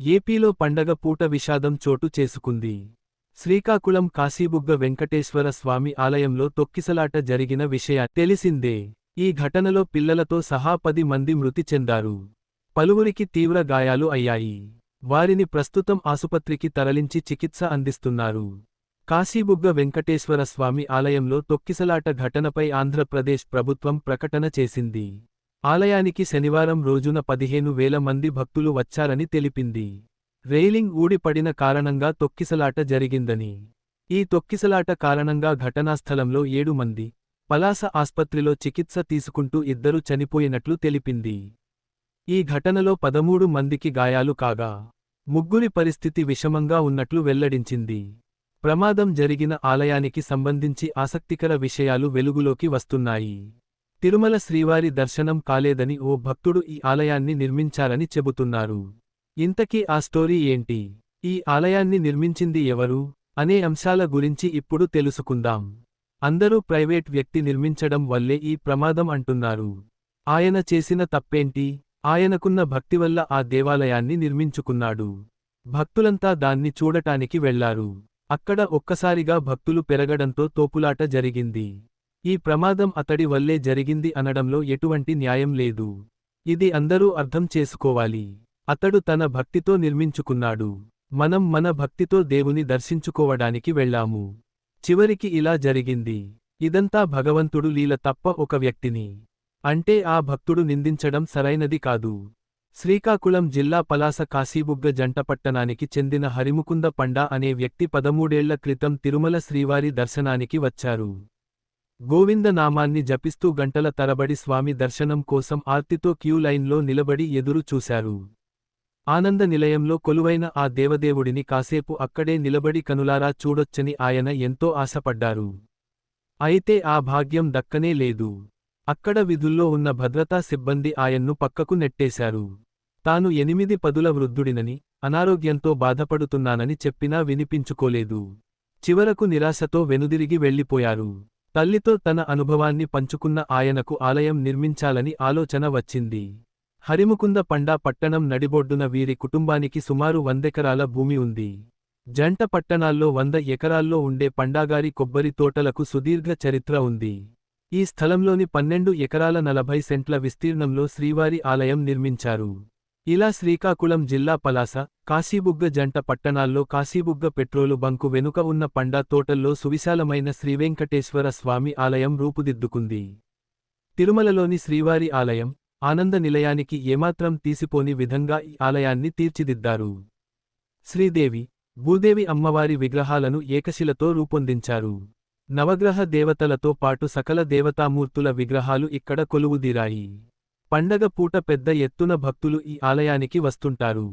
ఏపీలో పండగ పూట విషాదం చోటు చేసుకుంది. శ్రీకాకుళం కాశీబుగ్గ వెంకటేశ్వర స్వామి ఆలయంలో తొక్కిసలాట జరిగిన విషయ తెలిసిందే. ఈ ఘటనలో పిల్లలతో సహా పది మంది మృతి చెందారు. పలువురికి తీవ్ర గాయాలు అయ్యాయి. వారిని ప్రస్తుతం ఆసుపత్రికి తరలించి చికిత్స అందిస్తున్నారు. కాశీబుగ్గ వెంకటేశ్వర స్వామి ఆలయంలో తొక్కిసలాట ఘటనపై ఆంధ్రప్రదేశ్ ప్రభుత్వం ప్రకటన చేసింది. ఆలయానికి శనివారం రోజున పదిహేను వేల మంది భక్తులు వచ్చారని తెలిపింది. రైలింగ్ ఊడిపడిన కారణంగా తొక్కిసలాట జరిగిందని. ఈ తొక్కిసలాట కారణంగా ఘటనాస్థలంలో ఏడు మంది పలాస ఆస్పత్రిలో చికిత్స తీసుకుంటూ ఇద్దరు చనిపోయినట్లు తెలిపింది. ఈ ఘటనలో పదమూడు మందికి గాయాలు కాగా ముగ్గురి పరిస్థితి విషమంగా ఉన్నట్లు వెల్లడించింది. ప్రమాదం జరిగిన ఆలయానికి సంబంధించి ఆసక్తికర విషయాలు వెలుగులోకి వస్తున్నాయి. తిరుమల శ్రీవారి దర్శనం కాలేదని ఓ భక్తుడు ఈ ఆలయాన్ని నిర్మించారని చెబుతున్నారు. ఇంతకీ ఆ స్టోరీ ఏంటి? ఈ ఆలయాన్ని నిర్మించింది ఎవరు? అనే అంశాల గురించి ఇప్పుడు తెలుసుకుందాం. అందరూ ప్రైవేట్ వ్యక్తి నిర్మించడం వల్లే ఈ ప్రమాదం అంటున్నారు. ఆయన చేసిన తప్పేంటి? ఆయనకున్న భక్తి వల్ల ఆ దేవాలయాన్ని నిర్మించుకున్నాడు. భక్తులంతా దాన్ని చూడటానికి వెళ్ళారు. అక్కడ ఒక్కసారిగా భక్తులు పెరగడంతో తోపులాట జరిగింది. ఈ ప్రమాదం అతడి వల్లే జరిగింది అనడంలో ఎటువంటి న్యాయం లేదు. ఇది అందరూ అర్థం చేసుకోవాలి. అతడు తన భక్తితో నిర్మించుకున్నాడు. మనం మన భక్తితో దేవుని దర్శించుకోవడానికి వెళ్ళాము. చివరికి ఇలా జరిగింది. ఇదంతా భగవంతుడు లీల తప్ప ఒక వ్యక్తిని. అంటే ఆ భక్తుడు నిందించడం సరైనది కాదు. శ్రీకాకుళం జిల్లా పలాస కాశీబుగ్గ జంట పట్టణానికి చెందిన హరిముకుంద పండా అనే వ్యక్తి పదమూడేళ్ళ క్రితం తిరుమల శ్రీవారి దర్శనానికి వచ్చారు. గోవిందనామాన్ని జపిస్తూ గంటల తరబడి స్వామి దర్శనం కోసం ఆర్తితో క్యూ లైన్లో నిలబడి ఎదురు చూశారు. ఆనంద నిలయంలో కొలువైన ఆ దేవదేవుడిని కాసేపు అక్కడే నిలబడి కనులారా చూడొచ్చని ఆయన ఎంతో ఆశపడ్డారు. అయితే ఆ భాగ్యం దక్కనే లేదు. అక్కడ విధుల్లో ఉన్న భద్రతా సిబ్బంది ఆయన్ను పక్కకు నెట్టేశారు. తాను ఎనిమిది పదుల వృద్ధుడినని అనారోగ్యంతో బాధపడుతున్నానని చెప్పినా వినిపించుకోలేదు. చివరకు నిరాశతో వెనుదిరిగి వెళ్ళిపోయారు. తల్లితో తన అనుభవాన్ని పంచుకున్న ఆయనకు ఆలయం నిర్మించాలని ఆలోచన వచ్చింది. హరిముకుంద పండా పట్టణం నడిబొడ్డున వీరి కుటుంబానికి సుమారు వందెకరాల భూమి ఉంది. జంట పట్టణాల్లో వంద ఎకరాల్లో ఉండే పండాగారి కొబ్బరి తోటలకు సుదీర్ఘ చరిత్ర ఉంది. ఈ స్థలంలోని పన్నెండు ఎకరాల నలభై సెంట్ల విస్తీర్ణంలో శ్రీవారి ఆలయం నిర్మించారు. ఇలా శ్రీకాకుళం జిల్లా పలాస కాశీబుగ్గ జంట పట్టణాల్లో కాశీబుగ్గ పెట్రోలు బంకు వెనుక ఉన్న పండా తోటల్లో సువిశాలమైన శ్రీవెంకటేశ్వర స్వామి ఆలయం రూపుదిద్దుకుంది. తిరుమలలోని శ్రీవారి ఆలయం ఆనంద నిలయానికి ఏమాత్రం తీసిపోని విధంగా ఈ ఆలయాన్ని తీర్చిదిద్దారు. శ్రీదేవి భూదేవి అమ్మవారి విగ్రహాలను ఏకశిలతో రూపొందించారు. నవగ్రహ దేవతలతో పాటు సకల దేవతామూర్తుల విగ్రహాలు ఇక్కడ కొలువుదీరాయి. పండగ పూట పెద్ద ఎత్తున భక్తులు ఈ ఆలయానికి వస్తుంటారు.